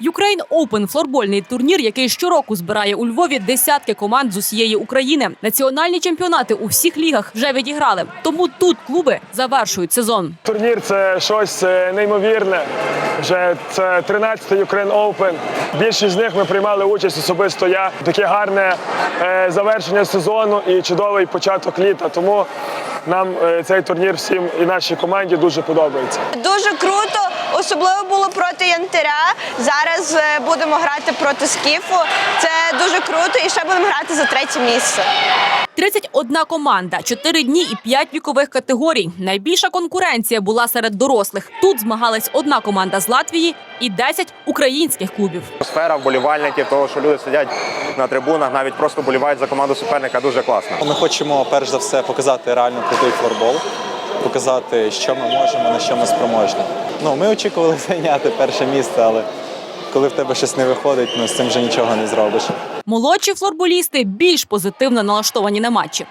Ukraine Open – флорбольний турнір, який щороку збирає у Львові десятки команд з усієї України. Національні чемпіонати у всіх лігах вже відіграли. Тому тут клуби завершують сезон. Турнір це щось е, неймовірне. Вже це 13-й Ukraine Open. Більшість з них ми приймали участь особисто я. Таке гарне е, завершення сезону і чудовий початок літа. Тому нам е, цей турнір всім і нашій команді дуже подобається. Дуже круто, особливо було проти Янтаря. Зараз е, будемо грати проти Скіфу. Це дуже круто, і ще будемо грати за третє місце. 31 команда, 4 дні і 5 вікових категорій. Найбільша конкуренція була серед дорослих. Тут змагались одна команда з Латвії і 10 українських клубів. Атмосфера вболівальників, того, що люди сидять на трибунах, навіть просто болівають за команду суперника, дуже класно. Ми хочемо перш за все показати реально крутий флорбол, показати, що ми можемо, на що ми спроможні. Ну, ми очікували зайняти перше місце, але коли в тебе щось не виходить, ну з цим вже нічого не зробиш. Молодші флорболісти більш позитивно налаштовані на матчі.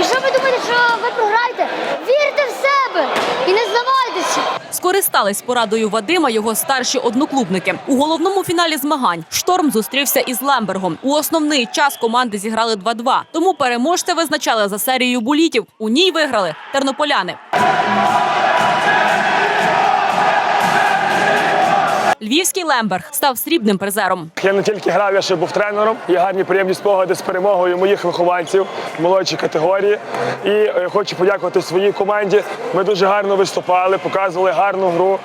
І що ви думаєте, що ви програєте? Вірте в себе і не здавайтеся. Скористались порадою Вадима його старші одноклубники. У головному фіналі змагань шторм зустрівся із Лембергом. У основний час команди зіграли 2-2. Тому переможця визначали за серією булітів. У ній виграли тернополяни. Львівський Лемберг став срібним призером. Я не тільки грав, я ще був тренером. Є гарні приємні спогади з перемогою моїх вихованців молодшій категорії. І е, хочу подякувати своїй команді. Ми дуже гарно виступали, показували гарну гру.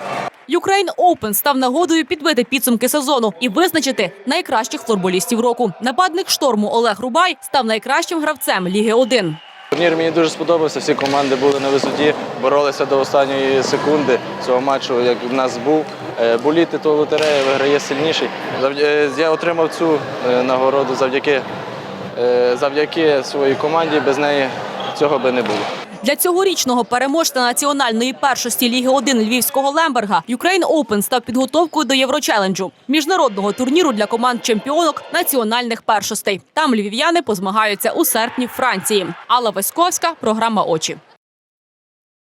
Ukraine Open став нагодою підбити підсумки сезону і визначити найкращих флорболістів року. Нападник шторму Олег Рубай став найкращим гравцем Ліги 1. Турнір мені дуже сподобався. Всі команди були на висоті, боролися до останньої секунди цього матчу, як в нас був. Е, Боліти то лотерея виграє сильніший. Е, Я отримав цю е, нагороду завдяки, завдяки своїй команді. Без неї цього би не було. Для цьогорічного переможця національної першості Ліги 1 Львівського Лемберга Ukraine Open став підготовкою до Єврочеленджу – міжнародного турніру для команд чемпіонок національних першостей. Там львів'яни позмагаються у серпні Франції. Алла Васьковська, програма Очі.